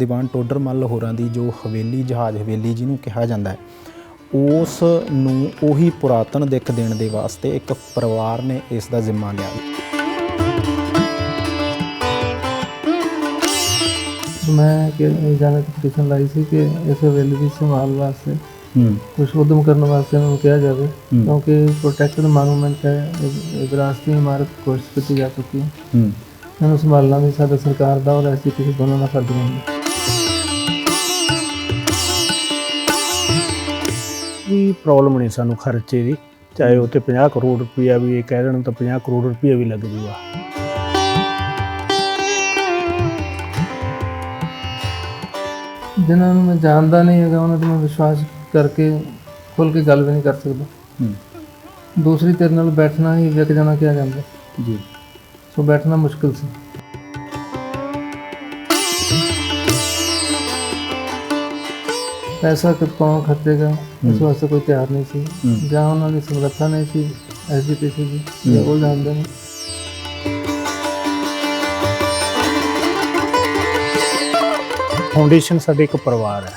ਦੀਵਾਨ ਟੋਡਰ ਮੱਲ ਹੋਰਾਂ ਦੀ ਜੋ ਹਵੇਲੀ ਜਹਾਜ਼ ਹਵੇਲੀ ਜਿਹਨੂੰ ਕਿਹਾ ਜਾਂਦਾ ਹੈ ਉਸ ਨੂੰ ਉਹੀ ਪੁਰਾਤਨ ਦਿੱਖ ਦੇਣ ਦੇ ਵਾਸਤੇ ਇੱਕ ਪਰਿਵਾਰ ਨੇ ਇਸ ਦਾ ਜ਼ਿੰਮਾ ਲਿਆ। ਮੈਂ ਕਿ ਜਾਣਾ ਪਟੀਸ਼ਨ ਲਾਈ ਸੀ ਕਿ ਇਸ ਹਵੇਲੀ ਦੀ ਸੰਭਾਲ ਵਾਸਤੇ ਹੂੰ। ਕੁਝ ਉਦਮ ਕਰਨ ਵਾਸਤੇ ਨੂੰ ਕਿਹਾ ਜਾਵੇ ਹੂੰ। ਕਿਉਂਕਿ ਪ੍ਰੋਟੈਕਟਡ ਮੋਨੂਮੈਂਟ ਹੈ ਵਿਰਾਸਤੀ ਇਮਾਰਤ ਕੋਸ਼ਿਸ਼ ਕੀਤੀ ਜਾ ਚੁੱਕੀ ਹੈ। ਹੂੰ। ਇਹਨੂੰ ਸੰਭਾਲਣਾ ਵੀ ਸਾਡਾ ਸਰਕਾਰ ਦਾ ਔਰ ਐਸਜੀਪੀਸੀ ਦੋਨਾਂ ਦਾ ਫਰਜ਼ ਬਣਦਾ। ਵੀ ਪ੍ਰੋਬਲਮ ਨਹੀਂ ਸਾਨੂੰ ਖਰਚੇ ਦੀ। ਚਾਹੇ ਉਹ ਤੇ 50 ਕਰੋੜ ਰੁਪਈਆ ਵੀ ਇਹ ਕਹਿ ਦੇਣ ਤਾਂ 50 ਕਰੋੜ ਰੁਪਈਆ ਵੀ ਲੱਗ ਜੂਗਾ। ਜਿਨ੍ਹਾਂ ਨੂੰ ਮੈਂ ਜਾਣਦਾ ਨਹੀਂ ਹੈਗਾ ਉਹਨਾਂ ਤੇ ਮੈਂ ਵਿਸ਼ਵਾਸ ਕਰਕੇ ਖੁੱਲ ਕੇ ਗੱਲ ਵੀ ਨਹੀਂ ਕਰ ਸਕਦਾ। ਹੂੰ। ਦੂਸਰੀ ਤੇਰੇ ਨਾਲ ਬੈਠਣਾ ਹੀ ਵਿਕ ਜਾਣਾ ਕਿਹਾ ਜਾਂਦਾ। ਜੀ। ਸੋ ਬੈਠਣਾ ਮੁਸ਼ਕਿਲ ਸੀ। ਪੈਸਾ ਕਿ ਕੌਣ ਖਰਚੇਗਾ? ਇਸ ਵਾਸਤੇ ਕੋਈ ਤਿਆਰ ਨਹੀਂ ਸੀ। ਹੂੰ। ਜਾਂ ਉਹਨਾਂ ਦੀ ਸਮਰੱਥਾ ਨਹੀਂ ਸੀ ਐਸਜੀਪੀਸੀ ਦੀ ਜਾਂ ਉਹ ਜਾਣਦੇ ਨੇ ਫਾਊਂਡੇਸ਼ਨ ਸਾਡੇ ਇੱਕ ਪਰਿਵਾਰ ਹੈ।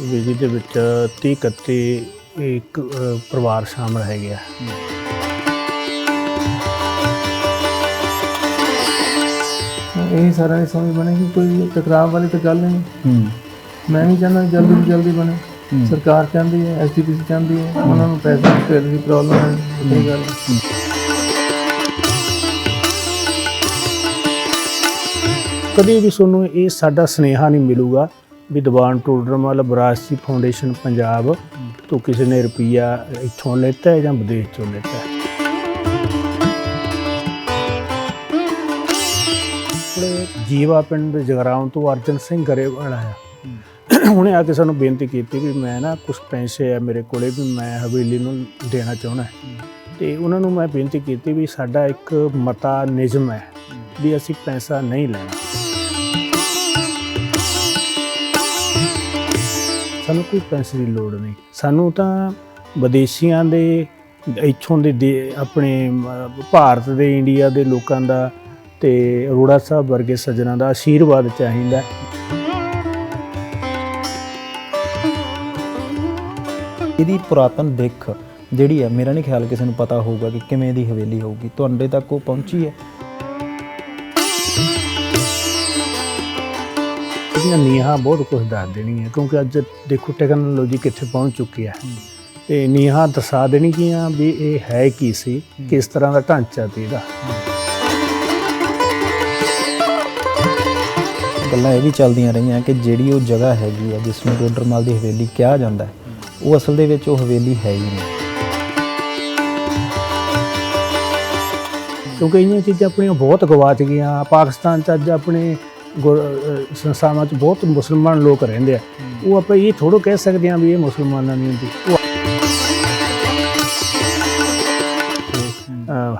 ਵੀ ਜਿਹਦੇ ਵਿੱਚ 30 31 ਇੱਕ ਪਰਿਵਾਰ ਸ਼ਾਮਲ ਹੈਗੇ ਆ। ਇਹ ਸਾਰਾ ਨਹੀਂ ਸਮਝ ਬਣੇਗੀ ਕੋਈ ਟਕਰਾਅ ਵਾਲੀ ਤਾਂ ਗੱਲ ਨਹੀਂ। ਹੂੰ। ਮੈਂ ਨਹੀਂ ਚਾਹੁੰਦਾ ਜਲਦੀ ਤੋਂ ਜਲਦੀ ਬਣੇ। ਸਰਕਾਰ ਚਾਹੁੰਦੀ ਹੈ ਐਸਜੀਪੀਸੀ ਚਾਹੁੰਦੀ ਹੈ ਉਹਨਾਂ ਨੂੰ ਪੈਸੇ ਦੀ ਦੀ ਪ੍ਰੋਬਲਮ ਹੈ ਵੱਡੀ ਗੱਲ। ਕਦੀ ਵੀ ਤੁਹਾਨੂੰ ਇਹ ਸਾਡਾ ਸਨੇਹਾ ਨਹੀਂ ਮਿਲੂਗਾ ਵੀ ਦੀਵਾਨ ਟੋਡਰਮਲ ਵਿਰਾਸਤੀ ਫਾਊਂਡੇਸ਼ਨ ਪੰਜਾਬ ਤੋਂ ਕਿਸੇ ਨੇ ਰੁਪਈਆ ਇੱਥੋਂ ਲੈਤਾ ਹੈ ਜਾਂ ਵਿਦੇਸ਼ ਚੋਂ ਲੈਤਾ ਹੈ? ਜੀਵਾ ਪਿੰਡ ਜਗਰਾਉਂ ਤੋਂ ਅਰਜਨ ਸਿੰਘ ਗਰੇਵਾਲ ਆਇਆ। ਉਹਨੇ ਆ ਕੇ ਸਾਨੂੰ ਬੇਨਤੀ ਕੀਤੀ ਵੀ ਮੈਂ ਨਾ ਕੁਝ ਪੈਸੇ ਆ ਮੇਰੇ ਕੋਲੇ ਵੀ ਮੈਂ ਹਵੇਲੀ ਨੂੰ ਦੇਣਾ ਚਾਹੁੰਦਾ। ਤੇ ਉਹਨਾਂ ਨੂੰ ਮੈਂ ਬੇਨਤੀ ਕੀਤੀ ਵੀ ਸਾਡਾ ਇੱਕ ਮਤਾ ਨਿਯਮ ਹੈ ਵੀ ਅਸੀਂ ਪੈਸਾ ਨਹੀਂ ਲੈਣਾ। ਸਾਨੂੰ ਕੋਈ ਪੈਸੇ ਦੀ ਲੋੜ ਨਹੀਂ। ਸਾਨੂੰ ਤਾਂ ਵਿਦੇਸ਼ੀਆਂ ਦੇ, ਇੱਥੋਂ ਦੇ ਦੇ- ਆਪਣੇ ਭਾਰਤ ਦੇ, ਇੰਡੀਆ ਦੇ ਲੋਕਾਂ ਦਾ ਤੇ ਅਰੋੜਾ ਸਾਹਿਬ ਵਰਗੇ ਸੱਜਣਾ ਦਾ ਆਸ਼ੀਰਵਾਦ ਚਾਹੀਦਾ। ਇਹਦੀ ਪੁਰਾਤਨ ਦਿੱਖ ਜਿਹੜੀ ਹੈ ਮੇਰਾ ਨਹੀਂ ਖਿਆਲ ਕਿਸੇ ਨੂੰ ਪਤਾ ਹੋਊਗਾ ਕਿ ਕਿਵੇਂ ਦੀ ਹਵੇਲੀ ਹੋਊਗੀ। ਤੁਹਾਡੇ ਤੱਕ ਉਹ ਪਹੁੰਚੀ ਹੈ। ਇਹਦੀਆਂ ਨੀਹਾਂ ਬਹੁਤ ਕੁਝ ਦੱਸ ਦੇਣਗੀਆਂ ਕਿਉਂਕਿ ਅੱਜ ਦੇਖੋ ਟੈਕਨੋਲੋਜੀ ਕਿੱਥੇ ਪਹੁੰਚ ਚੁੱਕੀ ਹੈ। ਤੇ ਨੀਹਾਂ ਦਰਸਾ ਦੇਣਗੀਆਂ ਵੀ ਇਹ ਹੈ ਕੀ ਸੀ ਕਿਸ ਤਰ੍ਹਾਂ ਦਾ ਢਾਂਚਾ ਸੀ ਇਹਦਾ। ਗੱਲਾਂ ਇਹ ਵੀ ਚੱਲਦੀਆਂ ਰਹੀਆਂ ਕਿ ਜਿਹੜੀ ਉਹ ਜਗ੍ਹਾ ਹੈਗੀ ਹੈ ਜਿਸ ਨੂੰ ਟੋਡਰਮਲ ਦੀ ਹਵੇਲੀ ਕਿਹਾ ਜਾਂਦਾ ਹੈ ਉਹ ਅਸਲ ਦੇ ਵਿੱਚ ਉਹ ਹਵੇਲੀ ਹੈ ਹੀ ਨਹੀਂ। ਕਿਉਂਕਿ ਇਹ ਚੀਜ਼ਾਂ ਆਪਣੀਆਂ ਬਹੁਤ ਗਵਾਚ ਗਈਆਂ। ਪਾਕਿਸਤਾਨ ਚ ਅੱਜ ਆਪਣੇ ਸੰਸਥਾਵਾਂ ਚ ਬਹੁਤ ਮੁਸਲਮਾਨ ਲੋਕ ਰਹਿੰਦੇ ਆ। ਉਹ ਆਪਾਂ ਇਹ ਥੋੜੋ ਕਹਿ ਸਕਦੇ ਹਾਂ ਵੀ ਇਹ ਮੁਸਲਮਾਨਾਂ ਦੀ ਹੁੰਦੀ।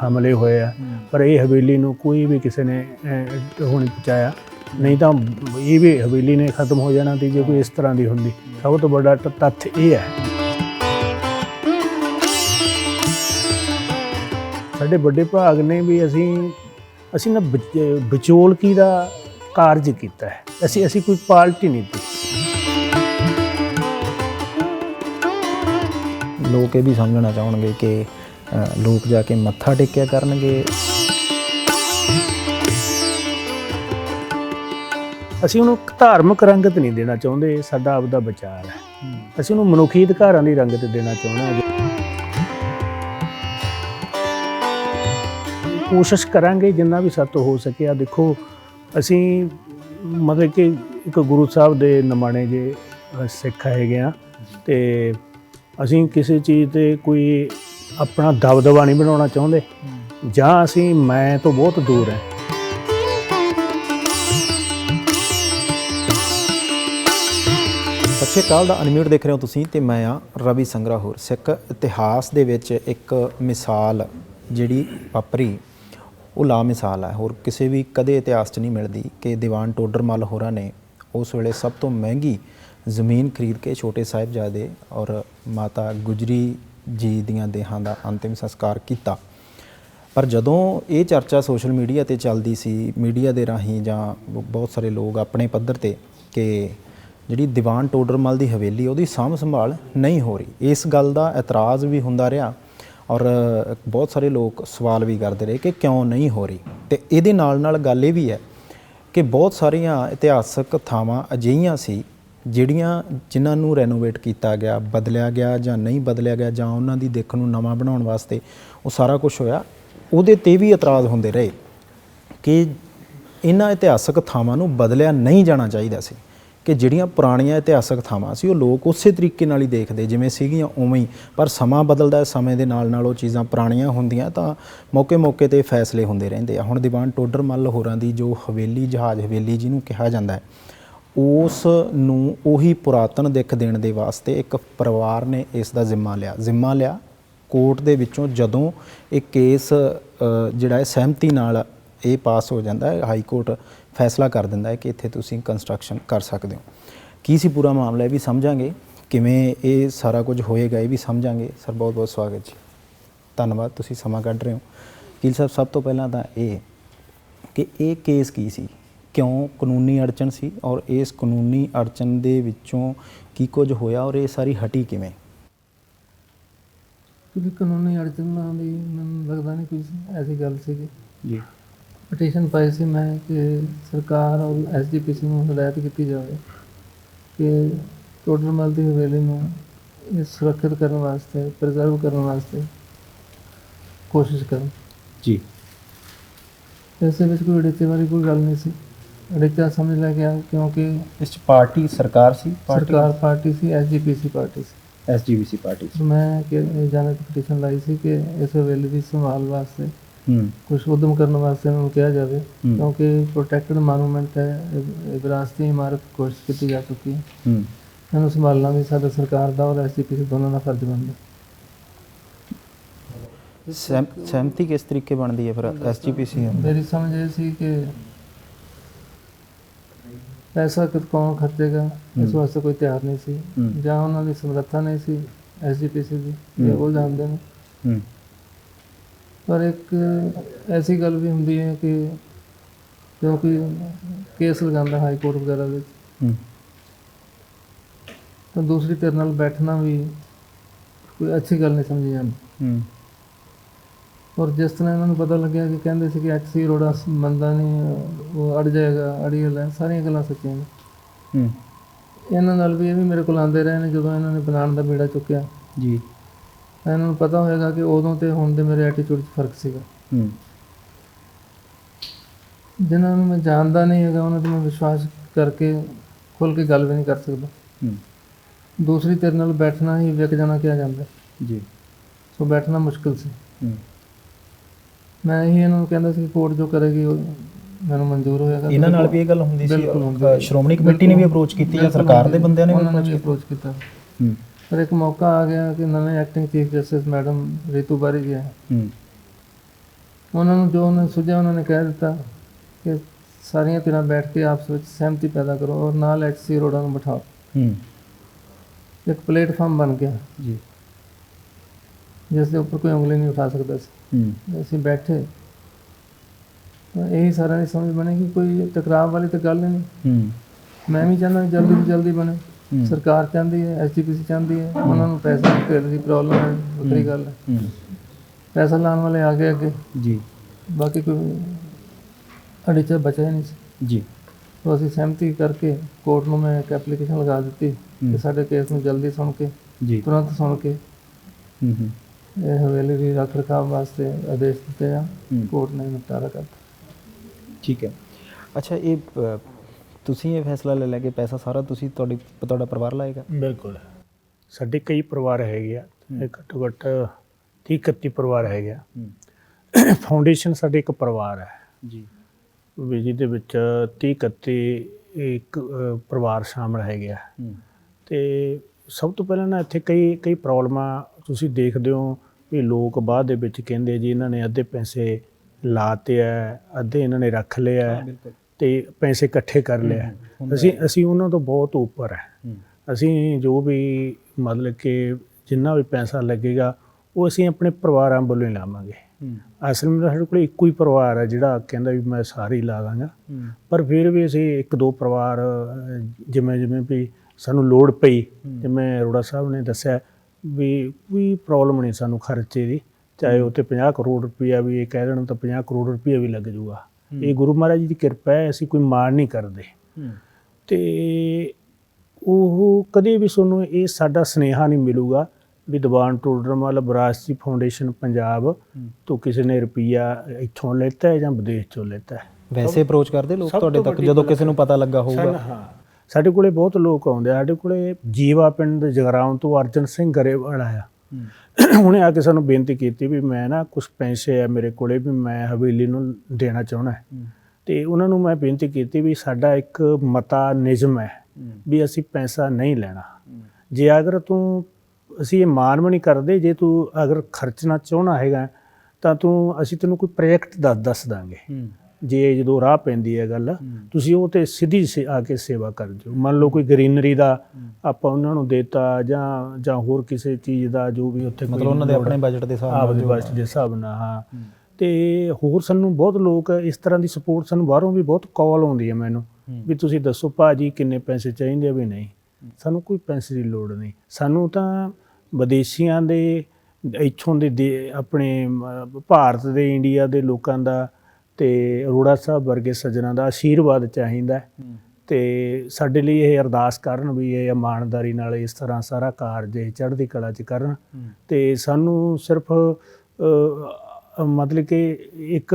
ਹਮਲੇ ਹੋਏ ਆ। ਪਰ ਇਹ ਹਵੇਲੀ ਨੂੰ ਕੋਈ ਵੀ ਕਿਸੇ ਨੇ ਨਹੀਂ ਪਹੁੰਚਾਇਆ। ਨਹੀਂ ਤਾਂ ਇਹ ਵੀ ਹਵੇਲੀ ਨੇ ਖਤਮ ਹੋ ਜਾਣਾ ਸੀ ਜੇ ਕੋਈ ਇਸ ਤਰ੍ਹਾਂ ਦੀ ਹੁੰਦੀ, ਸਭ ਤੋਂ ਵੱਡਾ ਤ- ਤੱਥ ਇਹ ਹੈ। ਸਾਡੇ ਵੱਡੇ ਭਾਗ ਨੇ ਵੀ ਅਸੀਂ ਅਸੀਂ ਨਾ ਵਿਚ- ਵਿਚੋਲਗੀ ਦਾ ਕਾਰਜ ਕੀਤਾ ਹੈ, ਅਸੀਂ ਅਸੀਂ ਕੋਈ ਪਾਰਟੀ ਨਹੀਂ ਦਿੱਤੀ। ਲੋਕ ਇਹ ਵੀ ਸਮਝਣਾ ਚਾਹਣਗੇ ਕਿ ਲੋਕ ਜਾ ਕੇ ਮੱਥਾ ਟੇਕਿਆ ਕਰਨਗੇ। ਅਸੀਂ ਉਹਨੂੰ ਧਾਰਮਿਕ ਰੰਗਤ ਨਹੀਂ ਦੇਣਾ ਚਾਹੁੰਦੇ, ਸਾਡਾ ਆਪਦਾ ਵਿਚਾਰ ਹੈ। ਅਸੀਂ ਉਹਨੂੰ ਮਨੁੱਖੀ ਅਧਿਕਾਰਾਂ ਦੀ ਰੰਗਤ ਦੇਣਾ ਚਾਹੁੰਦੇ ਹਾਂ। ਕੋਸ਼ਿਸ਼ ਕਰਾਂਗੇ ਜਿੰਨਾ ਵੀ ਸਾਤੋਂ ਹੋ ਸਕਿਆ ਦੇਖੋ, ਅਸੀਂ ਮਤਲਬ ਕਿ ਇੱਕ ਗੁਰੂ ਸਾਹਿਬ ਦੇ ਨਮਾਣੇ ਜੇ ਸਿੱਖ ਹੈਗੇ ਆ, ਤੇ ਅਸੀਂ ਕਿਸੇ ਚੀਜ਼ ਤੇ ਕੋਈ ਆਪਣਾ ਦਬਦਬਾ ਨਹੀਂ ਬਣਾਉਣਾ ਚਾਹੁੰਦੇ। ਜਾਂ ਅਸੀਂ, ਮੈਂ ਤੋਂ ਬਹੁਤ ਦੂਰ ਹੈ। ਸਤਿ ਸ਼੍ਰੀ ਅਕਾਲ ਦਾ ਅਨਮਿਊਟ ਦੇਖ ਰਹੇ ਹੋ ਤੁਸੀਂ ਤੇ ਮੈਂ ਆ ਰਵੀ ਸੰਗਰਾ ਹੋਰ। ਸਿੱਖ ਇਤਿਹਾਸ ਦੇ ਵਿੱਚ ਇੱਕ ਮਿਸਾਲ ਜਿਹੜੀ ਵਾਪਰੀ ਉਹ ਲਾ ਮਿਸਾਲ ਹੈ। ਹੋਰ ਕਿਸੇ ਵੀ ਕਦੇ ਇਤਿਹਾਸ 'ਚ ਨਹੀਂ ਮਿਲਦੀ ਕਿ ਦੀਵਾਨ ਟੋਡਰਮਲ ਹੋਰਾਂ ਨੇ ਉਸ ਵੇਲੇ ਸਭ ਤੋਂ ਮਹਿੰਗੀ ਜ਼ਮੀਨ ਖਰੀਦ ਕੇ ਛੋਟੇ ਸਾਹਿਬਜ਼ਾਦੇ ਔਰ ਮਾਤਾ ਗੁਜਰੀ ਜੀ ਦੀਆਂ ਦੇਹਾਂ ਦਾ ਅੰਤਿਮ ਸੰਸਕਾਰ ਕੀਤਾ। ਪਰ ਜਦੋਂ ਇਹ ਚਰਚਾ ਸੋਸ਼ਲ ਮੀਡੀਆ ਤੇ ਚੱਲਦੀ ਸੀ, ਮੀਡੀਆ ਦੇ ਰਾਹੀਂ ਜਾਂ ਬਹੁਤ ਸਾਰੇ ਲੋਕ ਆਪਣੇ ਪੱਧਰ ਤੇ ਕਿ ਜਿਹੜੀ ਦੀਵਾਨ ਟੋਡਰਮਲ ਦੀ ਹਵੇਲੀ, ਉਹਦੀ ਸਾਂਭ ਸੰਭਾਲ ਨਹੀਂ ਹੋ ਰਹੀ। ਇਸ ਗੱਲ ਦਾ ਇਤਰਾਜ਼ ਵੀ ਹੁੰਦਾ ਰਿਹਾ ਔਰ ਬਹੁਤ ਸਾਰੇ ਲੋਕ ਸਵਾਲ ਵੀ ਕਰਦੇ ਰਹੇ ਕਿ ਕਿਉਂ ਨਹੀਂ ਹੋ ਰਹੀ? ਤੇ ਇਹਦੇ ਨਾਲ ਨਾਲ ਗੱਲ ਇਹ ਵੀ ਹੈ ਕਿ ਬਹੁਤ ਸਾਰੀਆਂ ਇਤਿਹਾਸਕ ਥਾਵਾਂ ਅਜਿਹੀਆਂ ਸੀ ਜਿਹੜੀਆਂ ਜਿਨ੍ਹਾਂ ਨੂੰ ਰੈਨੋਵੇਟ ਕੀਤਾ ਗਿਆ, ਬਦਲਿਆ ਗਿਆ ਜਾਂ ਨਹੀਂ ਬਦਲਿਆ ਗਿਆ ਜਾਂ ਉਹਨਾਂ ਦੀ ਦਿੱਖ ਨੂੰ ਨਵਾਂ ਬਣਾਉਣ ਵਾਸਤੇ ਉਹ ਸਾਰਾ ਕੁਝ ਹੋਇਆ। ਉਹਦੇ ਤੇ ਵੀ ਇਤਰਾਜ਼ ਹੁੰਦੇ ਰਹੇ ਕਿ ਇਹਨਾਂ ਇਤਿਹਾਸਕ ਥਾਵਾਂ ਨੂੰ ਬਦਲਿਆ ਨਹੀਂ ਜਾਣਾ ਚਾਹੀਦਾ ਸੀ। ਕਿ ਜਿਹੜੀਆਂ ਪੁਰਾਣੀਆਂ ਇਤਿਹਾਸਕ ਥਾਵਾਂ ਸੀ, ਉਹ ਲੋਕ ਉਸੇ ਤਰੀਕੇ ਨਾਲ ਹੀ ਦੇਖਦੇ, ਜਿਵੇਂ ਸੀਗੀਆਂ ਉਵੇਂ ਹੀ। ਪਰ ਸਮਾਂ ਬਦਲਦਾ ਹੈ, ਸਮੇਂ ਦੇ ਨਾਲ ਨਾਲ ਉਹ ਚੀਜ਼ਾਂ ਪੁਰਾਣੀਆਂ ਹੁੰਦੀਆਂ ਤਾਂ ਮੌਕੇ-ਮੌਕੇ ਤੇ ਫੈਸਲੇ ਹੁੰਦੇ ਰਹਿੰਦੇ ਆ। ਹੁਣ ਦੀਵਾਨ ਟੋਡਰ ਮੱਲ ਹੋਰਾਂ ਦੀ ਜੋ ਹਵੇਲੀ ਜਹਾਜ਼ ਹਵੇਲੀ ਜਿਹਨੂੰ ਕਿਹਾ ਜਾਂਦਾ ਹੈ, ਉਸ ਨੂੰ ਉਹੀ ਪੁਰਾਤਨ ਦਿੱਖ ਦੇਣ ਦੇ ਵਾਸਤੇ ਇੱਕ ਪਰਿਵਾਰ ਨੇ ਇਸ ਦਾ ਜ਼ਿੰਮਾ ਲਿਆ। ਜ਼ਿੰਮਾ ਲਿਆ ਕੋਰਟ ਦੇ ਵਿੱਚੋਂ ਜਦੋਂ ਇਹ ਕੇਸ ਜਿਹੜਾ ਹੈ, ਸਹਿਮਤੀ ਨਾਲ ਇਹ ਪਾਸ ਹੋ ਜਾਂਦਾ ਹੈ, ਹਾਈ ਕੋਰਟ ਫੈਸਲਾ ਕਰ ਦਿੰਦਾ ਹੈ ਕਿ ਇੱਥੇ ਤੁਸੀਂ ਕੰਸਟਰਕਸ਼ਨ ਕਰ ਸਕਦੇ ਹੋ। ਕੀ ਸੀ ਪੂਰਾ ਮਾਮਲਾ ਇਹ ਵੀ ਸਮਝਾਂਗੇ ਕਿਵੇਂ ਇਹ ਸਾਰਾ ਕੁਝ ਹੋਏਗਾ ਇਹ ਵੀ ਸਮਝਾਂਗੇ। ਸਰ ਬਹੁਤ ਬਹੁਤ ਸਵਾਗਤ ਜੀ। ਧੰਨਵਾਦ ਤੁਸੀਂ ਸਮਾਂ ਕੱਢ ਰਹੇ ਹੋ। ਕੀਲ ਸਾਹਿਬ ਸਭ ਤੋਂ ਪਹਿਲਾਂ ਤਾਂ ਇਹ ਕਿ ਇਹ ਕੇਸ ਕੀ ਸੀ? ਕਿਉਂ ਕਾਨੂੰਨੀ ਅੜਚਨ ਸੀ ਔਰ ਇਸ ਕਾਨੂੰਨੀ ਅੜਚਨ ਦੇ ਵਿੱਚੋਂ ਕੀ ਕੁਝ ਹੋਇਆ ਔਰ ਇਹ ਸਾਰੀ ਹਟੀ ਕਿਵੇਂ? ਕਿਉਂਕਿ ਕਾਨੂੰਨੀ ਅੜਚਨਾਂ ਦੀ ਮੈਨੂੰ ਲੱਗਦਾ ਨਹੀਂ ਕੋਈ ਐਸੀ ਗੱਲ ਸੀਗੀ। ਜੀ। ਪਟੀਸ਼ਨ ਪਾਈ ਸੀ ਮੈਂ ਕਿ ਸਰਕਾਰ ਔਰ ਐਸਜੀਪੀਸੀ ਨੂੰ ਹਦਾਇਤ ਕੀਤੀ ਜਾਵੇ ਕਿ ਟੋਡਰਮਲ ਦੀ ਹਵੇਲੀ ਨੂੰ ਇਹ ਸੁਰੱਖਿਅਤ ਕਰਨ ਵਾਸਤੇ ਪ੍ਰੀਜ਼ਰਵ ਕਰਨ ਵਾਸਤੇ ਕੋਸ਼ਿਸ਼ ਕਰਨ ਜੀ ਇਸ ਦੇ ਵਿੱਚ ਕੋਈ ਅੜਿੱਕੇ ਵਾਲੀ ਕੋਈ ਗੱਲ ਨਹੀਂ ਸੀ ਅੜਿੱਕਾ ਸਮਝ ਲਿਆ ਗਿਆ ਕਿਉਂਕਿ ਇਸ 'ਚ ਪਾਰਟੀ ਸਰਕਾਰ ਸੀ ਸਰਕਾਰ ਪਾਰਟੀ ਸੀ ਐਸਜੀਪੀਸੀ ਪਾਰਟੀ ਸੀ ਐਸਜੀਬੀਸੀ ਪਾਰਟੀ ਸੀ ਮੈਂ ਕਿ ਜਾਣੇ ਪਟੀਸ਼ਨ ਲਾਈ ਸੀ ਕਿ ਇਸ ਹਵੇਲੀ ਦੀ ਸੰਭਾਲ ਵਾਸਤੇ ਹੂੰ ਕੁਝ ਉਦਮ ਕਰਨ ਵਾਸਤੇ ਉਹਨਾਂ ਨੂੰ ਕਿਹਾ ਜਾਵੇ। ਕਿਉਂਕਿ ਪ੍ਰੋਟੈਕਟਡ ਮੋਨੂਮੈਂਟ ਹੈ ਵਿਰਾਸਤੀ ਇਮਾਰਤ ਕੋਸ਼ਿਸ਼ ਕੀਤੀ ਜਾ ਚੁੱਕੀ ਹੈ ਹੂੰ ਇਹਨੂੰ ਸੰਭਾਲਣਾ ਵੀ ਸਾਡਾ ਸਰਕਾਰ ਦਾ ਔਰ ਐਸਜੀਪੀਸੀ ਦੋਨਾਂ ਦਾ ਫਰਜ਼ ਬਣਦਾ ਸਹਿਮ- ਸਹਿਮਤੀ ਕਿਸ ਤਰੀਕੇ ਬਣਦੀ ਹੈ ਫਿਰ ਐਸਜੀਪੀਸੀ ਮੇਰੀ ਸਮਝ ਇਹ ਸੀ ਕਿ ਪੈਸਾ ਕਿ ਕੌਣ ਖਰਚੇਗਾ ਇਸ। ਵਾਸਤੇ ਕੋਈ ਤਿਆਰ ਨਹੀਂ ਸੀ। ਜਾਂ ਉਹਨਾਂ ਦੀ ਸਮਰੱਥਾ ਨਹੀਂ ਸੀ ਐਸਜੀਪੀਸੀ ਦੀ ਇਹ। ਉਹ ਜਾਣਦੇ ਨੇ ਹੂੰ ਪਰ ਇੱਕ ਐਸੀ ਗੱਲ ਵੀ ਹੁੰਦੀ ਹੈ ਕਿ ਕਿਉਂਕਿ ਕੇਸ ਲਗਾਉਂਦਾ ਹਾਈ ਕੋਰਟ ਵਗੈਰਾ ਵਿੱਚ। ਹੂੰ। ਤਾਂ ਦੂਸਰੀ ਧਿਰ ਨਾਲ ਬੈਠਣਾ ਵੀ ਕੋਈ ਅੱਛੀ ਗੱਲ ਨਹੀਂ ਸਮਝੀ ਜਾਂਦੀ। ਹੂੰ। ਔਰ ਜਿਸ ਤਰ੍ਹਾਂ ਇਹਨਾਂ ਨੂੰ ਪਤਾ ਲੱਗਿਆ ਕਿ ਕਹਿੰਦੇ ਸੀ ਕਿ ਐਚਸੀ ਰੋੜਾ ਮੰਦਾ ਨਹੀਂ ਉਹ ਅੜ ਜਾਏਗਾ ਅੜੀਅਲ ਹੈ ਸਾਰੀਆਂ ਗੱਲਾਂ ਸੱਚੀਆਂ ਨੇ। ਹੂੰ। ਇਹਨਾਂ ਨਾਲ ਵੀ ਇਹ ਵੀ ਮੇਰੇ ਕੋਲ ਆਉਂਦੇ ਰਹੇ ਨੇ ਜਦੋਂ ਇਹਨਾਂ ਨੇ ਬਣਾਉਣ ਦਾ ਬੀੜਾ ਚੁੱਕਿਆ। ਜੀ। ਇਹਨਾਂ ਨੂੰ ਪਤਾ ਹੋਏਗਾ ਕਿ ਉਦੋਂ ਤੇ ਹੁਣ ਦੇ ਮੇਰੇ ਐਟੀਟਿਊਡ 'ਚ ਫ਼ਰਕ ਸੀਗਾ। ਹੂੰ। ਜਿਨ੍ਹਾਂ ਨੂੰ ਮੈਂ ਜਾਣਦਾ ਨਹੀਂ ਹੈਗਾ ਉਹਨਾਂ ਤੇ ਮੈਂ ਵਿਸ਼ਵਾਸ ਕਰਕੇ ਖੁੱਲ ਕੇ ਗੱਲ ਵੀ ਨਹੀਂ ਕਰ ਸਕਦਾ। ਹੂੰ। ਦੂਸਰੀ ਧਿਰ ਨਾਲ ਬੈਠਣਾ ਹੀ ਵਿਕ ਜਾਣਾ ਕਿਹਾ ਜਾਂਦਾ। ਜੀ। ਸੋ ਬੈਠਣਾ ਮੁਸ਼ਕਿਲ ਸੀ। ਹੂੰ। ਮੈਂ ਇਹੀ ਇਹਨਾਂ ਨੂੰ ਕਹਿੰਦਾ ਸੀ ਕੋਰਟ ਜੋ ਕਰੇਗੀ ਉਹ ਮੈਨੂੰ ਮਨਜ਼ੂਰ ਹੋਏਗਾ। ਇਹਨਾਂ ਨਾਲ ਵੀ ਇਹ ਗੱਲ ਹੁੰਦੀ ਸੀ ਸ਼੍ਰੋਮਣੀ ਕਮੇਟੀ ਨੇ ਵੀ ਅਪਰੋਚ ਕੀਤੀ ਜਾਂ ਸਰਕਾਰ ਦੇ ਬੰਦਿਆਂ ਨੇ ਵੀ ਅਪਰੋਚ ਕੀਤਾ। ਹੂੰ। ਪਰ ਇੱਕ ਮੌਕਾ ਆ ਗਿਆ ਕਿ ਨਵੇਂ acting chief justice madam Ritu Bahri ji ਹੈ ਹੂੰ। ਉਹਨਾਂ ਨੂੰ ਜੋ ਉਹਨਾਂ ਨੇ ਸੁਝਿਆ ਉਹਨਾਂ ਨੇ ਕਹਿ ਦਿੱਤਾ ਕਿ ਸਾਰੀਆਂ ਧਿਰਾਂ ਬੈਠ ਕੇ ਆਪਸ ਵਿੱਚ ਸਹਿਮਤੀ ਪੈਦਾ ਕਰੋ ਔਰ ਨਾਲ ਐਚਸੀ ਰੋਡਾਂ ਨੂੰ ਬਿਠਾਓ। ਹੂੰ। ਇੱਕ ਪਲੇਟਫਾਰਮ ਬਣ ਗਿਆ। ਜੀ। ਜਿਸ ਦੇ ਉੱਪਰ ਕੋਈ ਉਂਗਲੀ ਨਹੀਂ ਉਠਾ ਸਕਦਾ ਸੀ। ਹੂੰ। ਅਸੀਂ ਬੈਠੇ। ਤਾਂ ਇਹੀ ਸਾਰਿਆਂ ਦੀ ਸਮਝ ਬਣੇ ਕਿ ਕੋਈ ਟਕਰਾਅ ਵਾਲੀ ਤਾਂ ਗੱਲ ਨਹੀਂ। ਹੂੰ। ਮੈਂ ਵੀ ਚਾਹੁੰਦਾ ਜਲਦੀ ਤੋਂ ਜਲਦੀ ਬਣੇ। ਸਰਕਾਰ ਚਾਹੁੰਦੀ ਹੈ ਐਸਜੀਪੀਸੀ ਚਾਹੁੰਦੀ ਹੈ ਉਹਨਾਂ ਨੂੰ ਪੈਸੇ ਦੀ ਦੀ ਪ੍ਰੋਬਲਮ ਹੈ ਵੱਖਰੀ ਗੱਲ ਹੈ। ਪੈਸਾ ਲਾਉਣ ਵਾਲੇ ਆ ਗਏ ਅੱਗੇ। ਜੀ। ਬਾਕੀ ਕੋਈ ਅੜਿਚਾ ਬਚਿਆ ਹੀ ਨਹੀਂ ਸੀ। ਜੀ। ਤਾਂ ਅਸੀਂ ਸਹਿਮਤੀ ਕਰਕੇ ਕੋਰਟ ਨੂੰ ਮੈਂ ਇੱਕ ਐਪਲੀਕੇਸ਼ਨ ਲਗਾ ਦਿੱਤੀ। ਕਿ ਸਾਡੇ ਕੇਸ ਨੂੰ ਜਲਦੀ ਸੁਣ ਕੇ ਜੀ। ਤੁਰੰਤ ਸੁਣ ਕੇ ਹੂੰ ਹੂੰ। ਇਹ ਹਵੇਲੀ ਦੀ ਰੱਖ ਰਖਾਵ ਵਾਸਤੇ ਆਦੇਸ਼ ਦਿੱਤੇ ਆ। ਕੋਰਟ ਨੇ ਨਿਪਟਾਰਾ ਕਰਤਾ ਠੀਕ ਹੈ। ਅੱਛਾ ਇਹ ਤੁਸੀਂ ਇਹ ਫੈਸਲਾ ਲੈ ਲਿਆ ਕਿ ਪੈਸਾ ਸਾਰਾ ਤੁਸੀਂ ਤੁਹਾਡੀ ਤੁਹਾਡਾ ਪਰਿਵਾਰ ਲਾਏਗਾ? ਬਿਲਕੁਲ। ਸਾਡੇ ਕਈ ਪਰਿਵਾਰ ਹੈਗੇ ਆ ਘੱਟੋ ਘੱਟ 30 31 ਪਰਿਵਾਰ ਹੈਗੇ ਆ। ਫਾਊਂਡੇਸ਼ਨ ਸਾਡੇ ਇੱਕ ਪਰਿਵਾਰ ਹੈ। ਜੀ। ਵੀ ਜਿਹਦੇ ਵਿੱਚ 30 31 ਇੱਕ ਪਰਿਵਾਰ ਸ਼ਾਮਲ ਹੈਗੇ ਆ। ਤੇ ਸਭ ਤੋਂ ਪਹਿਲਾਂ ਨਾ ਇੱਥੇ ਕਈ ਕਈ ਪ੍ਰੋਬਲਮਾਂ ਤੁਸੀਂ ਦੇਖਦੇ ਹੋ ਵੀ ਲੋਕ ਬਾਅਦ ਦੇ ਵਿੱਚ ਕਹਿੰਦੇ ਜੀ ਇਹਨਾਂ ਨੇ ਅੱਧੇ ਪੈਸੇ ਲਾਤੇ ਆ ਅੱਧੇ ਇਹਨਾਂ ਨੇ ਰੱਖ ਲਏ ਆ। ਬਿਲਕੁਲ। ਤੇ ਪੈਸੇ ਇਕੱਠੇ ਕਰ ਲਿਆ। ਅਸੀਂ ਅਸੀਂ ਉਹਨਾਂ ਤੋਂ ਬਹੁਤ ਉੱਪਰ ਹੈ। ਅਸੀਂ ਜੋ ਵੀ ਮਤਲਬ ਕਿ ਜਿੰਨਾ ਵੀ ਪੈਸਾ ਲੱਗੇਗਾ ਉਹ ਅਸੀਂ ਆਪਣੇ ਪਰਿਵਾਰਾਂ ਵੱਲੋਂ ਹੀ ਲਾਵਾਂਗੇ। ਅਸਲ ਵਿੱਚ ਸਾਡੇ ਕੋਲ ਇੱਕੋ ਹੀ ਪਰਿਵਾਰ ਹੈ ਜਿਹੜਾ ਕਹਿੰਦਾ ਵੀ ਮੈਂ ਸਾਰੇ ਹੀ ਲਾ ਦਾਂਗਾ। ਪਰ ਫਿਰ ਵੀ ਅਸੀਂ ਇੱਕ ਦੋ ਪਰਿਵਾਰ ਜਿਵੇਂ ਜਿਵੇਂ ਵੀ ਸਾਨੂੰ ਲੋੜ ਪਈ ਜਿਵੇਂ ਅਰੋੜਾ ਸਾਹਿਬ ਨੇ ਦੱਸਿਆ ਵੀ ਕੋਈ ਪ੍ਰੋਬਲਮ ਨਹੀਂ ਸਾਨੂੰ ਖਰਚੇ ਦੀ। ਚਾਹੇ ਉਹ ਤੇ 50 ਕਰੋੜ ਰੁਪਈਆ ਵੀ ਇਹ ਕਹਿ ਦੇਣ ਤਾਂ 50 ਕਰੋੜ ਰੁਪਈਆ ਵੀ ਲੱਗ ਜਾਊਗਾ। ਇਹ ਗੁਰੂ ਮਹਾਰਾਜ ਜੀ ਦੀ ਕਿਰਪਾ ਹੈ ਅਸੀਂ ਕੋਈ ਮਾਣ ਨਹੀਂ ਕਰਦੇ। ਤੇ ਉਹ ਕਦੇ ਵੀ ਤੁਹਾਨੂੰ ਇਹ ਸਾਡਾ ਸਨੇਹਾ ਨਹੀਂ ਮਿਲੂਗਾ ਵੀ ਦੀਵਾਨ ਟੋਡਰਮਲ ਵਿਰਾਸਤੀ ਫਾਊਂਡੇਸ਼ਨ ਪੰਜਾਬ ਤੋਂ ਕਿਸੇ ਨੇ ਰੁਪਈਆ ਇੱਥੋਂ ਲੈਤਾ ਹੈ ਜਾਂ ਵਿਦੇਸ਼ ਚੋਂ ਲੈਤਾ ਹੈ। ਵੈਸੇ ਅਪਰੋਚ ਕਰਦੇ ਲੋਕ ਤੁਹਾਡੇ ਤੋਂ ਤੱਕ ਜਦੋਂ ਕਿਸੇ ਨੂੰ ਪਤਾ ਲੱਗਾ ਹੋਊਗਾ। ਸਾਡੇ ਕੋਲੇ ਬਹੁਤ ਲੋਕ ਆਉਂਦੇ ਆ। ਸਾਡੇ ਕੋਲੇ ਜੀਵਾ ਪਿੰਡ ਜਗਰਾਉਂ ਤੋਂ ਅਰਜਨ ਸਿੰਘ ਗਰੇਵਾਲ ਆਇਆ। ਉਹਨੇ ਆ ਕੇ ਸਾਨੂੰ ਬੇਨਤੀ ਕੀਤੀ ਵੀ ਮੈਂ ਨਾ ਕੁਝ ਪੈਸੇ ਆ ਮੇਰੇ ਕੋਲੇ ਵੀ ਮੈਂ ਹਵੇਲੀ ਨੂੰ ਦੇਣਾ ਚਾਹੁੰਦਾ। ਤੇ ਉਹਨਾਂ ਨੂੰ ਮੈਂ ਬੇਨਤੀ ਕੀਤੀ ਵੀ ਸਾਡਾ ਇੱਕ ਮਤਾ ਨਿਯਮ ਹੈ ਵੀ ਅਸੀਂ ਪੈਸਾ ਨਹੀਂ ਲੈਣਾ। ਜੇ ਅਗਰ ਤੂੰ ਅਸੀਂ ਇਹ ਮਾਨ ਵੀ ਨਹੀਂ ਕਰਦੇ ਜੇ ਤੂੰ ਅਗਰ ਖਰਚਣਾ ਚਾਹੁੰਦਾ ਹੈਗਾ ਤਾਂ ਤੂੰ ਅਸੀਂ ਤੈਨੂੰ ਕੋਈ ਪ੍ਰੋਜੈਕਟ ਦੱਸ ਦੱਸ ਦਾਂਗੇ। ਜੇ ਜਦੋਂ ਰਾਹ ਪੈਂਦੀ ਹੈ ਗੱਲ ਤੁਸੀਂ ਉਹ ਤੇ ਸਿੱਧੀ ਆ ਕੇ ਸੇਵਾ ਕਰ ਦਿਓ। ਮੰਨ ਲਓ ਕੋਈ ਗ੍ਰੀਨਰੀ ਦਾ ਆਪਾਂ ਉਹਨਾਂ ਨੂੰ ਦੇਤਾ ਜਾਂ ਜਾਂ ਹੋਰ ਕਿਸੇ ਚੀਜ਼ ਦਾ ਜੋ ਵੀ ਉੱਥੇ ਮਤਲਬ ਉਹਨਾਂ ਦੇ ਆਪਣੇ ਬਜਟ ਦੇ ਹਿਸਾਬ ਨਾਲ ਬਜਟ ਦੇ ਹਿਸਾਬ ਨਾਲ ਹਾਂ। ਤੇ ਹੋਰ ਸਾਨੂੰ ਬਹੁਤ ਲੋਕ ਇਸ ਤਰ੍ਹਾਂ ਦੀ ਸਪੋਰਟ ਸਾਨੂੰ ਬਾਹਰੋਂ ਵੀ ਬਹੁਤ ਕਾਲ ਆਉਂਦੀ ਹੈ ਮੈਨੂੰ ਵੀ ਤੁਸੀਂ ਦੱਸੋ ਭਾਜੀ ਕਿੰਨੇ ਪੈਸੇ ਚਾਹੀਦੇ ਆ ਵੀ ਨਹੀਂ। ਸਾਨੂੰ ਕੋਈ ਪੈਸੇ ਦੀ ਲੋੜ ਨਹੀਂ। ਸਾਨੂੰ ਤਾਂ ਵਿਦੇਸ਼ੀਆਂ ਦੇ ਇੱਥੋਂ ਦੇ ਆਪਣੇ ਭਾਰਤ ਦੇ ਇੰਡੀਆ ਦੇ ਲੋਕਾਂ ਦਾ ਤੇ ਅਰੋੜਾ ਸਾਹਿਬ ਵਰਗੇ ਸੱਜਣਾ ਦਾ ਆਸ਼ੀਰਵਾਦ ਚਾਹੀਦਾ ਹੈ। ਤੇ ਸਾਡੇ ਲਈ ਇਹ ਅਰਦਾਸ ਕਰਨ ਵੀ ਇਹ ਇਮਾਨਦਾਰੀ ਨਾਲ ਇਸ ਤਰ੍ਹਾਂ ਸਾਰਾ ਕਾਰਜ ਇਹ ਚੜ੍ਹਦੀ ਕਲਾ ਚ ਕਰਨ। ਤੇ ਸਾਨੂੰ ਸਿਰਫ ਮਤਲਬ ਕਿ ਇੱਕ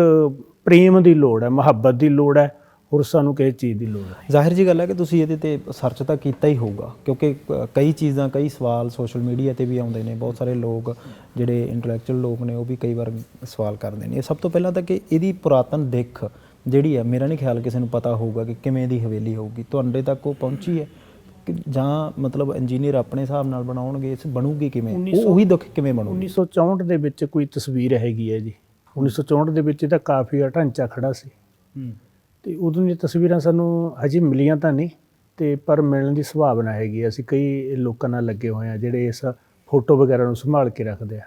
ਪ੍ਰੇਮ ਦੀ ਲੋੜ ਹੈ ਮੁਹੱਬਤ ਦੀ ਲੋੜ ਹੈ। ਹੋਰ ਸਾਨੂੰ ਕਿਸੇ ਚੀਜ਼ ਦੀ ਲੋੜ ਹੈ ਜ਼ਾਹਿਰ ਜੀ ਗੱਲ ਹੈ ਕਿ ਤੁਸੀਂ ਇਹਦੇ ਤੇ ਸਰਚ ਤਾਂ ਕੀਤਾ ਹੀ ਹੋਊਗਾ ਕਿਉਂਕਿ ਕਈ ਚੀਜ਼ਾਂ ਕਈ ਸਵਾਲ ਸੋਸ਼ਲ ਮੀਡੀਆ ਤੇ ਵੀ ਆਉਂਦੇ ਨੇ ਬਹੁਤ ਸਾਰੇ ਲੋਕ ਜਿਹੜੇ ਇੰਟੈਲੈਕਚੁਅਲ ਲੋਕ ਨੇ ਉਹ ਵੀ ਕਈ ਵਾਰ ਸਵਾਲ ਕਰਦੇ ਨੇ। ਸਭ ਤੋਂ ਪਹਿਲਾਂ ਤਾਂ ਕਿ ਇਹਦੀ ਪੁਰਾਤਨ ਦਿੱਖ ਜਿਹੜੀ ਹੈ ਮੇਰਾ ਨਹੀਂ ਖਿਆਲ ਕਿਸੇ ਨੂੰ ਪਤਾ ਹੋਊਗਾ ਕਿ ਕਿਵੇਂ ਦੀ ਹਵੇਲੀ ਹੋਊਗੀ। ਤੁਹਾਡੇ ਤੱਕ ਉਹ ਪਹੁੰਚੀ ਹੈ ਕਿ ਜਾਂ ਮਤਲਬ ਇੰਜੀਨੀਅਰ ਆਪਣੇ ਹਿਸਾਬ ਨਾਲ ਬਣਾਉਣਗੇ ਇਸ ਬਣੂਗੀ ਕਿਵੇਂ? ਉਹ ਉਹੀ ਦੁੱਖ ਕਿਵੇਂ ਬਣੂਗੀ? 1964 ਦੇ ਵਿੱਚ ਕੋਈ ਤਸਵੀਰ ਹੈਗੀ ਹੈ ਜੀ। 1964 ਦੇ ਵਿੱਚ ਇਹਦਾ ਕਾਫੀ ਢਾਂਚਾ ਖੜਾ ਸੀ। ਤੇ ਉਦੋਂ ਦੀਆਂ ਤਸਵੀਰਾਂ ਸਾਨੂੰ ਹਜੇ ਮਿਲੀਆਂ ਤਾਂ ਨਹੀਂ ਤੇ ਪਰ ਮਿਲਣ ਦੀ ਸੰਭਾਵਨਾ ਹੈਗੀ। ਅਸੀਂ ਕਈ ਲੋਕਾਂ ਨਾਲ ਲੱਗੇ ਹੋਏ ਆ ਜਿਹੜੇ ਇਸ ਫੋਟੋ ਵਗੈਰਾ ਨੂੰ ਸੰਭਾਲ ਕੇ ਰੱਖਦੇ ਆ।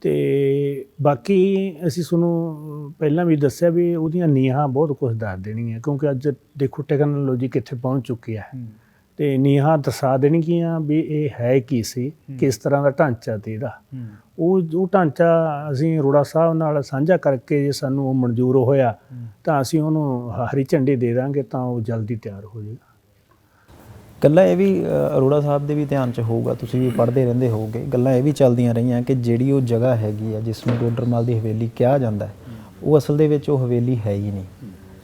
ਤੇ ਬਾਕੀ ਅਸੀਂ ਤੁਹਾਨੂੰ ਪਹਿਲਾਂ ਵੀ ਦੱਸਿਆ ਵੀ ਉਹਦੀਆਂ ਨੀਹਾਂ ਬਹੁਤ ਕੁਝ ਦੱਸ ਦੇਣਗੀਆਂ ਕਿਉਂਕਿ ਅੱਜ ਦੇਖੋ ਟੈਕਨੋਲੋਜੀ ਕਿੱਥੇ ਪਹੁੰਚ ਚੁੱਕੀ ਹੈ। ਤੇ ਨੀਹਾਂ ਦਰਸਾ ਦੇਣਗੀਆਂ ਵੀ ਇਹ ਹੈ ਕੀ ਸੀ ਕਿਸ ਤਰ੍ਹਾਂ ਦਾ ਢਾਂਚਾ ਤੇ ਇਹਦਾ। ਉਹ ਉਹ ਢਾਂਚਾ ਅਸੀਂ ਅਰੋੜਾ ਸਾਹਿਬ ਨਾਲ ਸਾਂਝਾ ਕਰਕੇ ਜੇ ਸਾਨੂੰ ਉਹ ਮਨਜ਼ੂਰ ਹੋਇਆ ਤਾਂ ਅਸੀਂ ਉਹਨੂੰ ਹਰੀ ਝੰਡੀ ਦੇ ਦਾਂਗੇ ਤਾਂ ਉਹ ਜਲਦੀ ਤਿਆਰ ਹੋ ਜਾਏਗਾ ਗੱਲਾਂ ਇਹ ਵੀ ਅਰੋੜਾ ਸਾਹਿਬ ਦੇ ਵੀ ਧਿਆਨ 'ਚ ਹੋਊਗਾ ਤੁਸੀਂ ਵੀ ਪੜ੍ਹਦੇ ਰਹਿੰਦੇ ਹੋਵੋਗੇ। ਗੱਲਾਂ ਇਹ ਵੀ ਚੱਲਦੀਆਂ ਰਹੀਆਂ ਕਿ ਜਿਹੜੀ ਉਹ ਜਗ੍ਹਾ ਹੈਗੀ ਆ ਜਿਸ ਨੂੰ ਟੋਡਰਮਲ ਦੀ ਹਵੇਲੀ ਕਿਹਾ ਜਾਂਦਾ ਉਹ ਅਸਲ ਦੇ ਵਿੱਚ ਉਹ ਹਵੇਲੀ ਹੈ ਹੀ ਨਹੀਂ।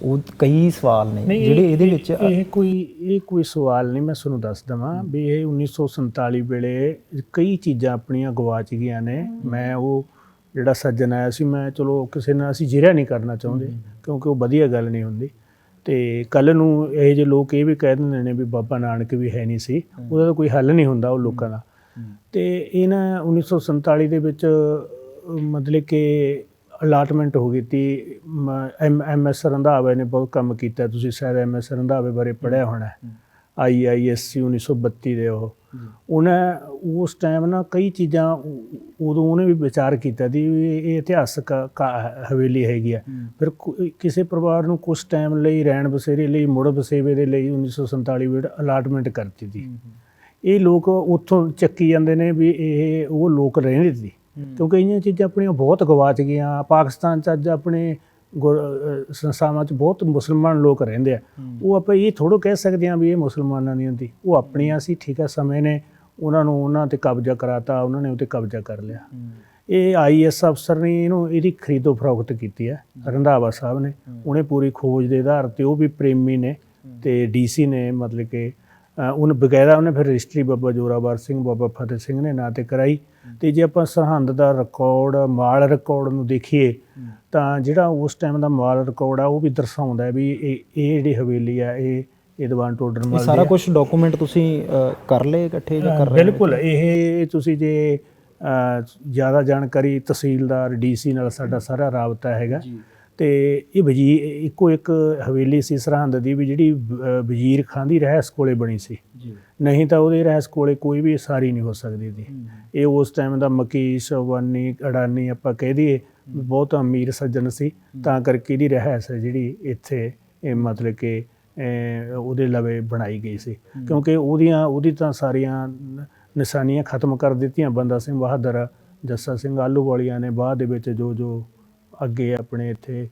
ਉਹ ਕਈ ਸਵਾਲ ਨੇ ਨਹੀਂ, ਜਿਹੜੇ ਇਹ- ਇਹਦੇ ਇਹ- ਵਿੱਚ ਇਹ ਕੋਈ ਇਹ ਕੋਈ ਸਵਾਲ ਨਹੀਂ ਮੈਂ ਤੁਹਾਨੂੰ ਦੱਸ ਦਵਾਂ ਵੀ ਇਹ 1947 ਵੇਲੇ ਕਈ ਚੀਜ਼ਾਂ ਆਪਣੀਆਂ ਗਵਾਚ ਗਈਆਂ ਨੇ। ਮੈਂ ਉਹ ਜਿਹੜਾ ਸੱਜਣ ਆਇਆ ਸੀ ਮੈਂ ਚਲੋ ਕਿਸੇ ਨਾਲ ਅਸੀਂ ਜਿਰਿਆ ਨਹੀਂ ਕਰਨਾ ਚਾਹੁੰਦੇ ਕਿਉਂਕਿ ਉਹ ਵਧੀਆ ਗੱਲ ਨਹੀਂ ਹੁੰਦੀ। ਤੇ ਕੱਲ ਨੂੰ ਇਹ ਜਿਹੇ ਲੋਕ ਇਹ ਵੀ ਕਹਿ ਦਿੰਦੇ ਨੇ ਵੀ ਬਾਬਾ ਨਾਨਕ ਵੀ ਹੈ ਨਹੀਂ ਸੀ। ਉਹਦਾ ਤਾਂ ਕੋਈ ਹੱਲ ਨਹੀਂ ਹੁੰਦਾ ਉਹ ਲੋਕਾਂ ਦਾ। ਤੇ ਇਹਨਾਂ 1947 ਦੇ ਵਿੱਚ ਅਹ, ਮਤਲਬ ਕਿ ਅਲਾਟਮੈਂਟ ਹੋ ਗਈ ਤੀ ਐਮ ਐਮ ਐਸ ਰੰਧਾਵੇ ਨੇ ਬਹੁਤ ਕੰਮ ਕੀਤਾ ਤੁਸੀਂ ਸ਼ਾਇਦ ਐਮ ਐਸ ਰੰਧਾਵੇ ਬਾਰੇ ਪੜ੍ਹਿਆ ਹੋਣਾ ਆਈ ਆਈ ਐਸ ਸੀ 1932 ਦੇ ਉਹ। ਉਹਨੇ ਉਸ ਟਾਈਮ ਨਾ ਕਈ ਚੀਜ਼ਾਂ ਉਦੋਂ ਉਹਨੇ ਵੀ ਵਿਚਾਰ ਕੀਤਾ ਦੀ ਇਹ ਇਤਿਹਾਸਕ ਹਵੇਲੀ ਹੈਗੀ ਆ। ਫਿਰ ਕਿਸੇ ਪਰਿਵਾਰ ਨੂੰ ਕੁਝ ਟਾਈਮ ਲਈ ਰਹਿਣ ਬਸੇਰੇ ਲਈ ਮੁੜ ਬਸੇਵੇ ਦੇ ਲਈ 1947 ਵਿੱਚ ਅਲਾਟਮੈਂਟ ਕਰਤੀ ਸੀ ਇਹ ਲੋਕ ਉੱਥੋਂ ਚੱਕੀ ਜਾਂਦੇ ਨੇ ਵੀ ਇਹ ਉਹ ਲੋਕ ਰਹਿੰਦੇ ਸੀ ਕਿਉਂਕਿ ਇਹਨਾਂ ਚੀਜ਼ਾਂ ਆਪਣੀਆਂ ਬਹੁਤ ਗਵਾਚ ਗਈਆਂ। ਪਾਕਿਸਤਾਨ ਚ ਅੱਜ ਆਪਣੇ ਸੰਸਥਾਵਾਂ ਚ ਬਹੁਤ ਮੁਸਲਮਾਨ ਲੋਕ ਰਹਿੰਦੇ ਆ। ਉਹ ਆਪਾਂ ਇਹ ਥੋੜੋ ਕਹਿ ਸਕਦੇ ਹਾਂ ਵੀ ਇਹ ਮੁਸਲਮਾਨਾਂ ਦੀ ਹੁੰਦੀ। ਉਹ ਆਪਣੀਆਂ ਸੀ ਠੀਕ ਹੈ ਸਮੇਂ ਨੇ ਉਹਨਾਂ ਨੂੰ ਉਹਨਾਂ ਤੇ ਕਬਜ਼ਾ ਕਰਾਤਾ ਉਹਨਾਂ ਨੇ ਉੱਤੇ ਕਬਜ਼ਾ ਕਰ ਲਿਆ। ਇਹ ਆਈਐਸ ਅਫਸਰ ਨੇ ਇਹਨੂੰ ਇਹਦੀ ਖਰੀਦੋ ਫਰੋਖਤ ਕੀਤੀ ਹੈ। ਰੰਧਾਵਾ ਸਾਹਿਬ ਨੇ। ਉਹਨੇ ਪੂਰੀ ਖੋਜ ਦੇ ਆਧਾਰ ਤੇ ਉਹ ਵੀ ਪ੍ਰੇਮੀ ਨੇ ਤੇ ਡੀਸੀ ਨੇ ਮਤਲਬ ਕਿ ਉਹਨੇ ਬਗੈਰਾ ਉਹਨੇ ਫਿਰ ਰਜਿਸਟਰੀ ਬਾਬਾ ਜੋਰਾਵਰ ਸਿੰਘ ਬਾਬਾ ਫਤਿਹ ਸਿੰਘ ਨੇ ਨਾਂ ਤੇ ਕਰਾਈ। ਤੇ ਜੇ ਆਪਾਂ ਸਰਹੰਦ ਦਾ ਰਿਕਾਰਡ ਮਾਲ ਰਿਕਾਰਡ ਨੂੰ ਦੇਖੀਏ ਤਾਂ ਜਿਹੜਾ ਉਸ ਟਾਈਮ ਦਾ ਮਾਲ ਰਿਕਾਰਡ ਆ ਉਹ ਵੀ ਦਰਸਾਉਂਦਾ ਹੈ ਵੀ ਇਹ ਇਹ ਜਿਹੜੀ ਹਵੇਲੀ ਆ ਇਹ ਇਹ ਦੀਵਾਨ ਟੋਡਰ ਇਹ ਮਲ ਸਾਰਾ ਕੁਝ ਡਾਕੂਮੈਂਟ ਤੁਸੀਂ ਕਰ ਲਏ ਇਕੱਠੇ ਜਾਂ ਕਰ ਰਹੇ? ਬਿਲਕੁਲ। ਇਹ ਤੁਸੀਂ ਜੇ ਜ਼ਿਆਦਾ ਜਾਣਕਾਰੀ ਤਹਿਸੀਲਦਾਰ ਡੀਸੀ ਨਾਲ ਸਾਡਾ ਸਾਰਾ ਰਾਬਤਾ ਹੈਗਾ। ਤੇ ਇਹ ਵਜ਼ੀ ਇੱਕੋ ਇੱਕ ਹਵੇਲੀ ਸੀ ਸਰਹੰਦ ਦੀ ਵੀ ਜਿਹੜੀ ਵਜ਼ੀਰ ਖਾਨ ਦੀ ਰਹਿਸ ਕੋਲੇ ਬਣੀ ਸੀ। ਜੀ। ਨਹੀਂ ਤਾਂ ਉਹਦੇ ਰਹਿਸ ਕੋਲੇ ਕੋਈ ਵੀ ਸਾਰੀ ਨਹੀਂ ਹੋ ਸਕਦੀ ਸੀ। ਇਹ ਉਸ ਟਾਈਮ ਦਾ ਮਕੀਸ਼ ਅਵਾਨੀ ਅਡਾਨੀ ਆਪਾਂ ਕਹਿ ਦਈਏ ਬਹੁਤ ਅਮੀਰ ਸੱਜਣ ਸੀ। ਤਾਂ ਕਰਕੇ ਇਹਦੀ ਰਹਿਸ ਹੈ ਜਿਹੜੀ ਇੱਥੇ ਇਹ ਮਤਲਬ ਕਿ ਉਹਦੇ ਲਵੇ ਬਣਾਈ ਗਈ ਸੀ। ਕਿਉਂਕਿ ਉਹਦੀਆਂ ਉਹਦੀ ਤਾਂ ਸਾਰੀਆਂ ਨਿਸ਼ਾਨੀਆਂ ਖਤਮ ਕਰ ਦਿੱਤੀਆਂ। ਬੰਦਾ ਸਿੰਘ ਬਹਾਦਰ ਜੱਸਾ ਸਿੰਘ ਆਲੂ ਵਾਲੀਆਂ ਨੇ ਬਾਅਦ ਦੇ ਵਿੱਚ ਜੋ ਜੋ ਅੱਗੇ ਆਪਣੇ ਇੱਥੇ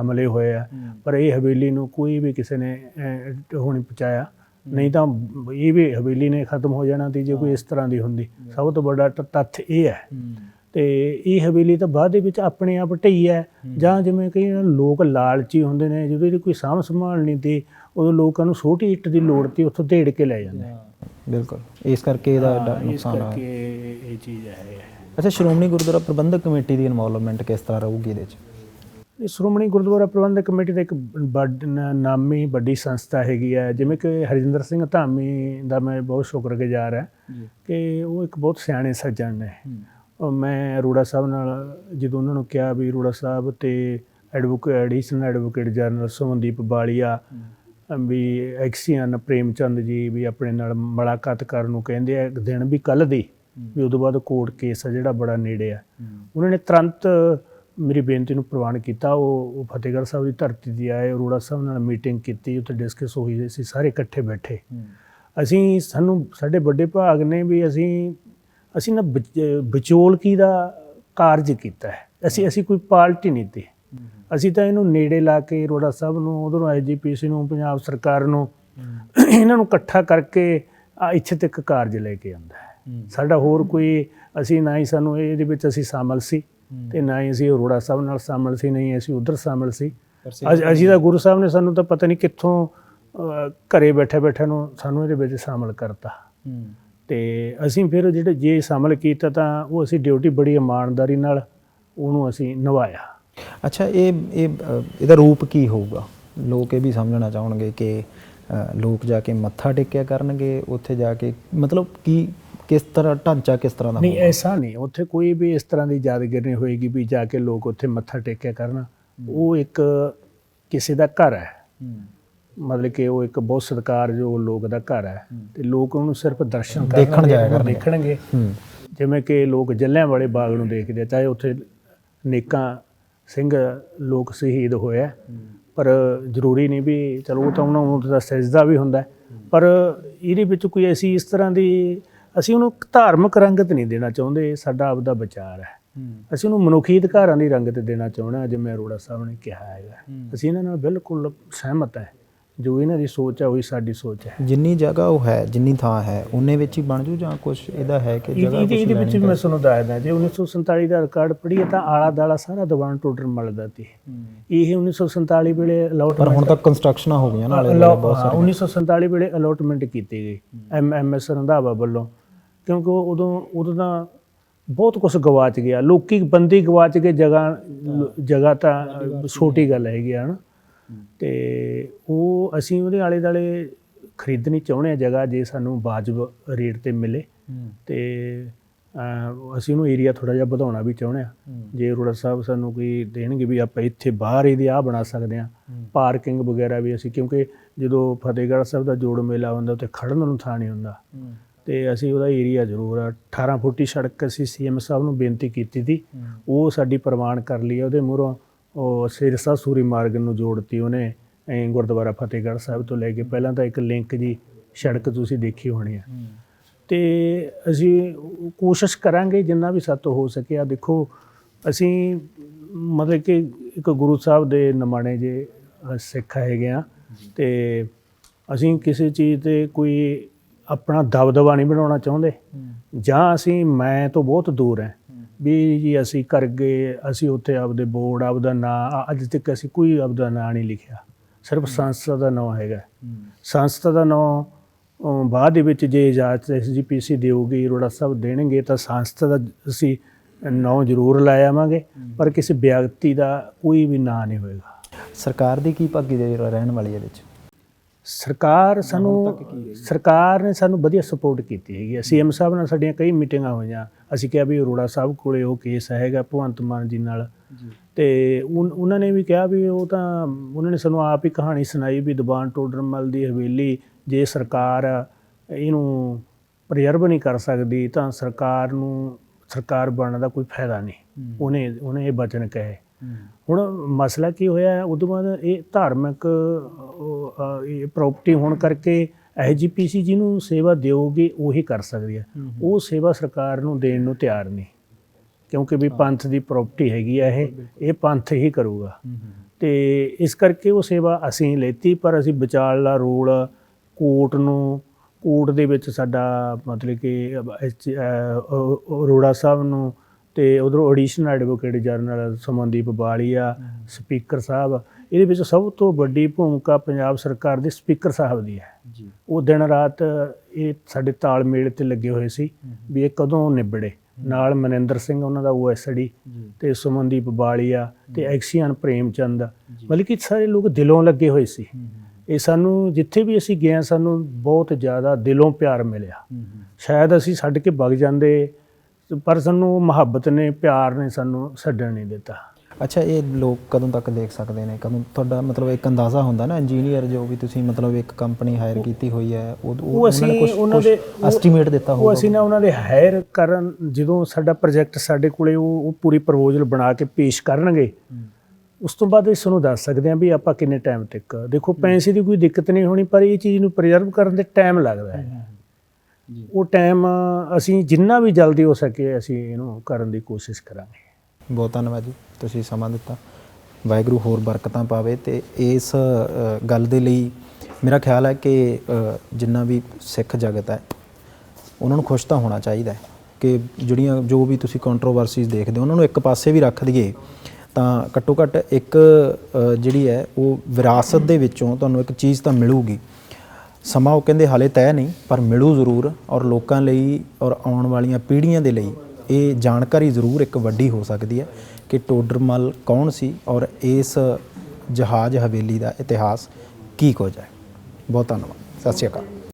ਹਮਲੇ ਹੋਏ ਆ। ਪਰ ਇਹ ਹਵੇਲੀ ਨੂੰ ਕੋਈ ਵੀ ਕਿਸੇ ਨੇ ਨਹੀਂ ਪਹੁੰਚਾਇਆ। ਨਹੀਂ ਤਾਂ ਇਹ ਵੀ ਹਵੇਲੀ ਨੇ ਖਤਮ ਹੋ ਜਾਣਾ ਸੀ ਜੇ ਕੋਈ ਇਸ ਤਰ੍ਹਾਂ ਦੀ ਹੁੰਦੀ। ਸਭ ਤੋਂ ਵੱਡਾ ਤੱਥ ਇਹ ਹੈ। ਤੇ ਇਹ ਹਵੇਲੀ ਤਾਂ ਬਾਅਦ ਦੇ ਵਿੱਚ ਆਪਣੇ ਆਪ ਢਈ ਹੈ। ਜਾਂ ਜਿਵੇਂ ਕਈ ਲੋਕ ਲਾਲਚੀ ਹੁੰਦੇ ਨੇ ਜਦੋਂ ਇਹਦੀ ਕੋਈ ਸਾਂਭ ਸੰਭਾਲ ਨਹੀਂ ਤੇ ਉਦੋਂ ਲੋਕਾਂ ਨੂੰ ਛੋਟੀ ਇੱਟ ਦੀ ਲੋੜ ਤੇ ਉੱਥੋਂ ਢੇੜ ਕੇ ਲੈ ਜਾਂਦੇ। ਬਿਲਕੁਲ। ਇਸ ਕਰਕੇ ਇਹਦਾ ਇਸ ਨੁਕਸਾਨ ਆ। ਕਰਕੇ ਇਹ ਚੀਜ਼ ਹੈ। ਅੱਛਾ ਸ਼੍ਰੋਮਣੀ ਗੁਰਦੁਆਰਾ ਪ੍ਰਬੰਧਕ ਕਮੇਟੀ ਦੀ ਇਨਵੋਲਵਮੈਂਟ ਕਿਸ ਤਰ੍ਹਾਂ ਰਹੂਗੀ ਇਹਦੇ 'ਚ? ਇਹ ਸ਼੍ਰੋਮਣੀ ਗੁਰਦੁਆਰਾ ਪ੍ਰਬੰਧਕ ਕਮੇਟੀ ਦਾ ਇੱਕ ਨਾਮੀ ਵੱਡੀ ਸੰਸਥਾ ਹੈਗੀ ਹੈ। ਜਿਵੇਂ ਕਿ ਹਰਜਿੰਦਰ ਸਿੰਘ ਧਾਮੀ ਦਾ ਮੈਂ ਬਹੁਤ ਸ਼ੁਕਰਗੁਜ਼ਾਰ ਹਾਂ ਕਿ ਉਹ ਇੱਕ ਬਹੁਤ ਸਿਆਣੇ ਸੱਜਣ ਨੇ। ਉਹ ਮੈਂ ਅਰੋੜਾ ਸਾਹਿਬ ਨਾਲ ਜਦੋਂ ਉਹਨਾਂ ਨੂੰ ਕਿਹਾ ਵੀ ਅਰੋੜਾ ਸਾਹਿਬ ਤੇ advocate additional advocate general Sumandeep Balia ਵੀ ਐਕਸੀਅਨ ਪ੍ਰੇਮਚੰਦ ਜੀ ਵੀ ਆਪਣੇ ਨਾਲ ਮੁਲਾਕਾਤ ਕਰਨ ਨੂੰ ਕਹਿੰਦੇ ਆ ਇੱਕ ਦਿਨ ਵੀ ਕੱਲ ਦੀ ਵੀ ਉਦੋਂ ਬਾਅਦ ਕੋਰਟ ਕੇਸ ਆ ਜਿਹੜਾ ਬੜਾ ਨੇੜੇ ਆ। ਉਹਨਾਂ ਨੇ ਤੁਰੰਤ ਮੇਰੀ ਬੇਨਤੀ ਨੂੰ ਪ੍ਰਵਾਨ ਕੀਤਾ। ਉਹ ਫਤਿਹਗੜ੍ਹ ਸਾਹਿਬ ਦੀ ਧਰਤੀ ਤੇ ਆਏ ਅਰੋੜਾ ਸਾਹਿਬ ਨਾਲ ਮੀਟਿੰਗ ਕੀਤੀ ਉੱਥੇ ਡਿਸਕਸ ਹੋਈ ਅਸੀਂ ਸਾਰੇ ਇਕੱਠੇ ਬੈਠੇ। ਅਸੀਂ ਸਾਨੂੰ ਸਾਡੇ ਵੱਡੇ ਭਾਗ ਨੇ ਵੀ ਅਸੀਂ ਅਸੀਂ ਨਾ ਵਿਚ- ਵਿਚੋਲਕੀ ਦਾ ਕਾਰਜ ਕੀਤਾ ਹੈ। ਅਸੀਂ ਅਸੀਂ ਕੋਈ ਪਾਰਟੀ ਨਹੀਂ ਤੇ ਅਸੀਂ ਤਾਂ ਇਹਨੂੰ ਨੇੜੇ ਲਾ ਕੇ ਅਰੋੜਾ ਸਾਹਿਬ ਨੂੰ ਉਧਰੋਂ ਐਜੀਪੀਸੀ ਨੂੰ ਪੰਜਾਬ ਸਰਕਾਰ ਨੂੰ ਇਹਨਾਂ ਨੂੰ ਇਕੱਠਾ ਕਰਕੇ ਇੱਥੇ ਤੱਕ ਕਾਰਜ ਲੈ ਕੇ ਆਂਦਾ ਸਾਡਾ ਹੋਰ ਕੋਈ ਅਸੀਂ ਨਾ ਹੀ ਸਾਨੂੰ ਇਹਦੇ ਵਿੱਚ ਅਸੀਂ ਸ਼ਾਮਲ ਸੀ ਤੇ ਨਾ ਹੀ ਅਸੀਂ ਅਰੋੜਾ ਸਾਹਿਬ ਨਾਲ ਸ਼ਾਮਲ ਸੀ ਨਹੀਂ ਅਸੀਂ ਉਧਰ ਸ਼ਾਮਲ ਸੀ। ਅੱਜ ਅਸੀਂ ਤਾਂ ਗੁਰੂ ਸਾਹਿਬ ਨੇ ਸਾਨੂੰ ਤਾਂ ਪਤਾ ਨਹੀਂ ਕਿੱਥੋਂ ਘਰੇ ਬੈਠੇ ਬੈਠੇ ਨੂੰ ਸਾਨੂੰ ਇਹਦੇ ਵਿੱਚ ਸ਼ਾਮਲ ਕਰਤਾ। ਤੇ ਅਸੀਂ ਫਿਰ ਜਿਹੜੇ ਜੇ ਸ਼ਾਮਲ ਕੀਤਾ ਤਾਂ ਉਹ ਅਸੀਂ ਡਿਊਟੀ ਬੜੀ ਇਮਾਨਦਾਰੀ ਨਾਲ ਉਹਨੂੰ ਅਸੀਂ ਨਿਭਾਇਆ। ਅੱਛਾ ਇਹ ਇਹ ਇਹਦਾ ਰੂਪ ਕੀ ਹੋਊਗਾ? ਲੋਕ ਇਹ ਵੀ ਸਮਝਣਾ ਚਾਹਣਗੇ ਕਿ ਲੋਕ ਜਾ ਕੇ ਮੱਥਾ ਟੇਕਿਆ ਕਰਨਗੇ ਉੱਥੇ ਜਾ ਕੇ ਮਤਲਬ ਕੀ ਕਿਸ ਤਰ੍ਹਾਂ ਢਾਂਚਾ ਕਿਸ ਤਰ੍ਹਾਂ ਦਾ ਨਹੀਂ ਐਸਾ ਨਹੀਂ। ਉੱਥੇ ਕੋਈ ਵੀ ਇਸ ਤਰ੍ਹਾਂ ਦੀ ਯਾਦਗਾਰੀ ਨਹੀਂ ਹੋਏਗੀ ਵੀ ਜਾ ਕੇ ਲੋਕ ਉੱਥੇ ਮੱਥਾ ਟੇਕਿਆ ਕਰਨ। ਉਹ ਇੱਕ ਕਿਸੇ ਦਾ ਘਰ ਹੈ। ਮਤਲਬ ਕਿ ਉਹ ਇੱਕ ਬਹੁਤ ਸਤਿਕਾਰਯੋਗ ਲੋਕ ਦਾ ਘਰ ਹੈ। ਤੇ ਲੋਕ ਉਹਨੂੰ ਸਿਰਫ ਦਰਸ਼ਨ ਕਰਨ ਦੇਖਣ ਜਾਇਆ। ਦੇਖਣਗੇ। ਜਿਵੇਂ ਕਿ ਲੋਕ ਜੱਲਿਆਂ ਵਾਲੇ ਬਾਗ ਨੂੰ ਦੇਖਦੇ ਆ ਚਾਹੇ ਉੱਥੇ ਨੇਕਾਂ ਸਿੰਘ ਲੋਕ ਸ਼ਹੀਦ ਹੋਇਆ ਪਰ ਜ਼ਰੂਰੀ ਨਹੀਂ ਵੀ ਚਲੋ ਉਹ ਤਾਂ ਉਹਨਾਂ ਨੂੰ ਤਾਂ ਸਜਦਾ ਵੀ ਹੁੰਦਾ। ਪਰ ਇਹਦੇ ਵਿੱਚ ਕੋਈ ਐਸੀ ਇਸ ਤਰ੍ਹਾਂ ਦੀ ਅਸੀਂ ਉਹਨੂੰ ਧਾਰਮਿਕ ਰੰਗਤ ਨਹੀਂ ਦੇਣਾ ਚਾਹੁੰਦੇ ਸਾਡਾ ਆਪਦਾ ਵਿਚਾਰ ਹੈ। ਅਸੀਂ ਉਹਨੂੰ ਮਨੁੱਖੀ ਅਧਿਕਾਰਾਂ ਦੀ ਰੰਗਤ ਦੇਣਾ ਚਾਹੁੰਦੇ ਹਾਂ ਜਿਵੇਂ ਅਰੋੜਾ ਸਾਹਿਬ ਨੇ ਕਿਹਾ ਹੈਗਾ। ਅਸੀਂ ਇਹਨਾਂ ਨਾਲ ਬਿਲਕੁਲ ਸਹਿਮਤ ਹੈ। ਜੋ ਇਹਨਾਂ ਦੀ ਸੋਚ ਹੈ ਉਹੀ ਸਾਡੀ ਸੋਚ ਹੈ। ਜਿੰਨੀ ਜਗ੍ਹਾ ਉਹ ਹੈ ਜਿੰਨੀ ਥਾਂ ਹੈ ਉਹਨੇ ਵਿੱਚ ਹੀ ਬਣ ਜੂ ਜਾਂ ਕੁਝ ਇਹਦਾ ਹੈ ਕਿ ਜਗ੍ਹਾ ਕੁਝ ਇਹਦੇ ਵਿੱਚ ਮੈਂ ਤੁਹਾਨੂੰ ਦੱਸਦਾ ਜੇ 1947 ਦਾ ਰਿਕਾਰਡ ਪੜ੍ਹੀਏ ਤਾਂ ਆਲਾ ਦਾਲਾ ਸਾਰਾ ਦੀਵਾਨ ਟੋਡਰ ਮਲਦਾ ਸੀ। ਇਹ 1947 ਵੇਲੇ ਪਰ ਅਲਾਟਮੈਂਟ ਹੁਣ ਤੱਕ ਕੰਸਟਰਕਸ਼ਨਾਂ ਹੋ ਗਈਆਂ ਨਾਲੇ ਬਹੁਤ ਸਾਰੇ 1947 ਵੇਲੇ ਅਲਾਟਮੈਂਟ ਕੀਤੀ ਗਈ ਐਮ ਐਮ ਐਸ ਰੰਧਾਵਾ ਵੱਲੋਂ। ਕਿਉਂਕਿ ਉਦੋਂ ਉਦੋਂ ਤਾਂ ਬਹੁਤ ਕੁਝ ਗਵਾਚ ਗਿਆ। ਲੋਕੀ ਬੰਦੀ ਗਵਾਚ ਕੇ ਜਗ੍ਹਾ ਜਗ੍ਹਾ ਤਾਂ ਛੋਟੀ ਗੱਲ ਹੈਗੀ ਆ ਨਾ ਤੇ ਉਹ ਅਸੀਂ ਉਹਦੇ ਆਲੇ ਦਾਲੇ ਖਰੀਦਣੀ ਚਾਹੁੰਦੇ ਆ ਜਗ੍ਹਾ ਜੇ ਸਾਨੂੰ ਵਾਜਬ ਰੇਟ ਤੇ ਮਿਲੇ। ਤੇ ਅਸੀਂ ਉਹਨੂੰ ਏਰੀਆ ਥੋੜਾ ਜਿਹਾ ਵਧਾਉਣਾ ਵੀ ਚਾਹੁੰਦੇ ਆ ਜੇ ਅਰੋੜਾ ਸਾਹਿਬ ਸਾਨੂੰ ਕੋਈ ਦੇਣਗੇ ਵੀ ਆਪਾਂ ਇੱਥੇ ਬਾਹਰ ਇਹਦੀ ਆ ਬਣਾ ਸਕਦੇ ਆ ਪਾਰਕਿੰਗ ਵਗੈਰਾ ਵੀ ਅਸੀਂ ਕਿਉਂਕਿ ਜਦੋਂ ਫਤਿਹਗੜ੍ਹ ਸਾਹਿਬ ਦਾ ਜੋੜ ਮੇਲਾ ਹੁੰਦਾ ਉੱਥੇ ਖੜਨ ਨੂੰ ਥਾਂ ਨਹੀਂ ਹੁੰਦਾ। ਤੇ ਅਸੀਂ ਉਹਦਾ ਏਰੀਆ ਜ਼ਰੂਰ ਆ। 18 ਫੁੱਟੀ ਸੜਕ ਅਸੀਂ ਸੀਐਮ ਸਾਹਿਬ ਨੂੰ ਬੇਨਤੀ ਕੀਤੀ ਸੀ। ਉਹ ਸਾਡੀ ਪ੍ਰਵਾਨ ਕਰ ਲਈ। ਉਹਦੇ ਮੂਹਰੋਂ ਉਹ ਸਿਰਸਾ ਸੂਰੀ ਮਾਰਗ ਨੂੰ ਜੋੜਤੀ ਉਹਨੇ ਐਂ ਗੁਰਦੁਆਰਾ ਫਤਿਹਗੜ੍ਹ ਸਾਹਿਬ ਤੋਂ ਲੈ ਕੇ। ਪਹਿਲਾਂ ਤਾਂ ਇੱਕ ਲਿੰਕ ਜੀ ਸੜਕ ਤੁਸੀਂ ਦੇਖੀ ਹੋਣੀ ਆ। ਤੇ ਅਸੀਂ ਕੋਸ਼ਿਸ਼ ਕਰਾਂਗੇ ਜਿੰਨਾ ਵੀ ਸਾਤੋਂ ਹੋ ਸਕਿਆ ਦੇਖੋ ਅਸੀਂ ਮਤਲਬ ਕਿ ਇੱਕ ਗੁਰੂ ਸਾਹਿਬ ਦੇ ਨਮਾਣੇ ਜੇ ਸਿੱਖ ਹੈਗੇ ਆ। ਤੇ ਅਸੀਂ ਕਿਸੇ ਚੀਜ਼ ਤੇ ਕੋਈ ਆਪਣਾ ਦਬਦਬਾ ਨਹੀਂ ਬਣਾਉਣਾ ਚਾਹੁੰਦੇ। ਜਾਂ ਅਸੀਂ ਮੈਂ ਤੋਂ ਬਹੁਤ ਦੂਰ ਹੈ ਵੀ ਜੀ ਅਸੀਂ ਕਰ ਗਏ ਅਸੀਂ ਉੱਥੇ ਆਪਦੇ ਬੋਰਡ ਆਪਦਾ ਨਾਂ ਅੱਜ ਤੱਕ ਅਸੀਂ ਕੋਈ ਆਪਦਾ ਨਾਂ ਨਹੀਂ ਲਿਖਿਆ। ਸਿਰਫ ਸੰਸਥਾ ਦਾ ਨਾਂ ਹੈਗਾ। ਸੰਸਥਾ ਦਾ ਨਾਂ ਅਮ, ਬਾਅਦ ਦੇ ਵਿੱਚ ਜੇ ਇਜਾਜ਼ਤ ਐਸਜੀਪੀਸੀ ਦੇਊਗੀ ਅਰੋੜਾ ਸਾਹਿਬ ਦੇਣਗੇ ਤਾਂ ਸੰਸਥਾ ਦਾ ਅਸੀਂ ਨਾਂ ਜ਼ਰੂਰ ਲੈ ਆਵਾਂਗੇ ਪਰ ਕਿਸੇ ਵਿਅਕਤੀ ਦਾ ਕੋਈ ਵੀ ਨਾਂ ਨਹੀਂ ਹੋਏਗਾ। ਸਰਕਾਰ ਦੀ ਕੀ ਭਾਗੀਦਾਰੀ ਰਹਿਣ ਵਾਲੀ ਹੈ ਵਿੱਚ? ਸਰਕਾਰ ਸਾਨੂੰ ਸਰਕਾਰ ਨੇ ਸਾਨੂੰ ਵਧੀਆ ਸਪੋਰਟ ਕੀਤੀ ਹੈਗੀ ਹੈ। ਸੀਐਮ ਸਾਹਿਬ ਨਾਲ ਸਾਡੀਆਂ ਕਈ ਮੀਟਿੰਗਾਂ ਹੋਈਆਂ। ਅਸੀਂ ਕਿਹਾ ਵੀ ਅਰੋੜਾ ਸਾਹਿਬ ਕੋਲੇ ਉਹ ਕੇਸ ਹੈਗਾ ਭਗਵੰਤ ਮਾਨ ਜੀ ਨਾਲ। ਤੇ ਉਹਨਾਂ ਨੇ ਵੀ ਕਿਹਾ ਵੀ ਉਹ ਤਾਂ ਉਹਨਾਂ ਨੇ ਸਾਨੂੰ ਆਪ ਹੀ ਕਹਾਣੀ ਸੁਣਾਈ ਵੀ ਦੀਵਾਨ ਟੋਡਰਮਲ ਦੀ ਹਵੇਲੀ ਜੇ ਸਰਕਾਰ ਇਹਨੂੰ ਪ੍ਰੀਜ਼ਰਵ ਨਹੀਂ ਕਰ ਸਕਦੀ ਤਾਂ ਸਰਕਾਰ ਨੂੰ ਸਰਕਾਰ ਬਣਨ ਦਾ ਕੋਈ ਫਾਇਦਾ ਨਹੀਂ। ਉਹਨੇ ਉਹਨੇ ਇਹ ਬਚਨ ਕਹੇ। ਹੁਣ ਮਸਲਾ ਕੀ ਹੋਇਆ ਉਦੋਂ ਬਾਅਦ ਇਹ ਧਾਰਮਿਕ ਇਹ ਪ੍ਰਾਪਰਟੀ ਹੋਣ ਕਰਕੇ ਐਜੀਪੀਸੀ ਜਿਹਨੂੰ ਸੇਵਾ ਦਿਓਗੇ ਉਹੀ ਕਰ ਸਕਦੀ ਹੈ ਉਹ ਸੇਵਾ ਸਰਕਾਰ ਨੂੰ ਦੇਣ ਨੂੰ ਤਿਆਰ ਨਹੀਂ। ਕਿਉਂਕਿ ਵੀ ਪੰਥ ਦੀ ਪ੍ਰਾਪਰਟੀ ਹੈਗੀ ਆ ਇਹ ਇਹ ਪੰਥ ਹੀ ਕਰੂਗਾ। ਤੇ ਇਸ ਕਰਕੇ ਉਹ ਸੇਵਾ ਅਸੀਂ ਲੈਤੀ ਪਰ ਅਸੀਂ ਵਿਚਾਲਾ ਰੋਲ ਕੋਰਟ ਨੂੰ ਕੋਰਟ ਦੇ ਵਿੱਚ ਸਾਡਾ ਮਤਲਬ ਕਿ ਐਚ- ਅਰੋੜਾ ਸਾਹਿਬ ਨੂੰ ਤੇ ਉਧਰੋਂ additional advocate general Samandeep Balia speaker Sahib ਇਹਦੇ ਵਿੱਚ ਸਭ ਤੋਂ ਵੱਡੀ ਭੂਮਿਕਾ ਪੰਜਾਬ ਸਰਕਾਰ ਦੇ ਸਪੀਕਰ ਸਾਹਿਬ ਦੀ ਹੈ। ਜੀ। ਉਹ ਦਿਨ ਰਾਤ ਇਹ ਸਾਡੇ ਤਾਲਮੇਲ ਤੇ ਲੱਗੇ ਹੋਏ ਸੀ ਵੀ ਇਹ ਕਦੋਂ ਨਿਬੜੇ। ਨਾਲ ਮਨਿੰਦਰ ਸਿੰਘ ਉਹਨਾਂ ਦਾ ਓਐਸਡੀ ਤੇ ਸੁਮਨਦੀਪ ਬਾਲੀਆ ਤੇ ਐਕਸੀਅਨ ਪ੍ਰੇਮਚੰਦ। ਮਤਲਬ ਕਿ ਸਾਰੇ ਲੋਕ ਦਿਲੋਂ ਲੱਗੇ ਹੋਏ ਸੀ। ਇਹ ਸਾਨੂੰ ਜਿੱਥੇ ਵੀ ਅਸੀਂ ਗਏ ਸਾਨੂੰ ਬਹੁਤ ਜ਼ਿਆਦਾ ਦਿਲੋਂ ਪਿਆਰ ਮਿਲਿਆ। ਸ਼ਾਇਦ ਅਸੀਂ ਛੱਡ ਕੇ ਵਗ ਜਾਂਦੇ ਪਰ ਸਾਨੂੰ ਮੁਹੱਬਤ ਨੇ ਪਿਆਰ ਨੇ ਸਾਨੂੰ ਛੱਡਣ ਨਹੀਂ ਦਿੱਤਾ। ਅੱਛਾ ਇਹ ਲੋਕ ਕਦੋਂ ਤੱਕ ਦੇਖ ਸਕਦੇ ਨੇ? ਕਦੋਂ ਤੁਹਾਡਾ ਮਤਲਬ ਇੱਕ ਅੰਦਾਜ਼ਾ ਹੁੰਦਾ ਨਾ ਇੰਜੀਨੀਅਰ ਜੋ ਵੀ ਤੁਸੀਂ ਮਤਲਬ ਇੱਕ ਕੰਪਨੀ ਹਾਇਰ ਕੀਤੀ ਹੋਈ ਹੈ ਉਹ ਉਹ ਅਸੀਂ ਉਹਨਾਂ ਦੇ ਉਹ- ਐਸਟੀਮੇਟ ਦਿੱਤਾ ਉਹ ਹੋਊਗਾ ਅਸੀਂ ਨਾ ਉਹਨਾਂ ਦੇ ਹਾਇਰ ਕਰਨ ਜਦੋਂ ਸਾਡਾ ਪ੍ਰੋਜੈਕਟ ਸਾਡੇ ਕੋਲੇ ਉਹ ਉਹ ਪੂਰੀ ਪ੍ਰਪੋਜ਼ਲ ਬਣਾ ਕੇ ਪੇਸ਼ ਕਰਨਗੇ ਉਸ ਤੋਂ ਬਾਅਦ ਇਸ ਨੂੰ ਦੱਸ ਸਕਦੇ ਹਾਂ ਵੀ ਆਪਾਂ ਕਿੰਨੇ ਟਾਈਮ ਤੱਕ। ਦੇਖੋ ਪੈਸੇ ਦੀ ਕੋਈ ਦਿੱਕਤ ਨਹੀਂ ਹੋਣੀ ਪਰ ਇਹ ਚੀਜ਼ ਨੂੰ ਪ੍ਰੀਜ਼ਰਵ ਕਰਨ ਦੇ ਟਾਈਮ ਲੱਗਦਾ ਹੈ। ਉਹ ਟਾਈਮ ਅਸੀਂ ਜਿੰਨਾ ਵੀ ਜਲਦੀ ਹੋ ਸਕੇ ਅਸੀਂ ਇਹਨੂੰ ਕਰਨ ਦੀ ਕੋਸ਼ਿਸ਼ ਕਰਾਂਗੇ। ਬਹੁਤ ਧੰਨਵਾਦ ਜੀ, ਤੁਸੀਂ ਸਮਾਂ ਦਿੱਤਾ। ਵਾਹਿਗੁਰੂ ਹੋਰ ਬਰਕਤਾਂ ਪਾਵੇ ਤੇ ਇਸ ਗੱਲ ਦੇ ਲਈ ਮੇਰਾ ਖਿਆਲ ਹੈ ਕਿ ਜਿੰਨਾ ਵੀ ਸਿੱਖ ਜਗਤ ਹੈ, ਉਹਨਾਂ ਨੂੰ ਖੁਸ਼ ਤਾਂ ਹੋਣਾ ਚਾਹੀਦਾ ਹੈ ਕਿ ਜਿਹੜੀਆਂ ਜੋ ਵੀ ਤੁਸੀਂ ਕੰਟਰੋਵਰਸੀਜ਼ ਦੇਖਦੇ ਹੋ, ਉਹਨਾਂ ਨੂੰ ਇੱਕ ਪਾਸੇ ਵੀ ਰੱਖ ਦਈਏ, ਤਾਂ ਘੱਟੋ ਘੱਟ ਇੱਕ ਜਿਹੜੀ ਹੈ, ਉਹ ਵਿਰਾਸਤ ਦੇ ਵਿੱਚੋਂ ਤੁਹਾਨੂੰ ਇੱਕ ਚੀਜ਼ ਤਾਂ ਮਿਲੂਗੀ। ਸਮਾਂ ਉਹ ਕਹਿੰਦੇ ਹਾਲੇ ਤੈਅ ਨਹੀਂ, ਪਰ ਮਿਲੂ ਜ਼ਰੂਰ ਔਰ ਲੋਕਾਂ ਲਈ ਔਰ ਆਉਣ ਵਾਲੀਆਂ ਪੀੜ੍ਹੀਆਂ ਦੇ ਲਈ ਇਹ ਜਾਣਕਾਰੀ ਜ਼ਰੂਰ ਇੱਕ ਵੱਡੀ ਹੋ ਸਕਦੀ ਹੈ ਕਿ ਟੋਡਰਮਲ ਕੌਣ ਸੀ ਔਰ ਇਸ ਜਹਾਜ਼ ਹਵੇਲੀ ਦਾ ਇਤਿਹਾਸ ਕੀ ਕੁਝ ਹੈ। ਬਹੁਤ ਧੰਨਵਾਦ। ਸਤਿ ਸ਼੍ਰੀ ਅਕਾਲ।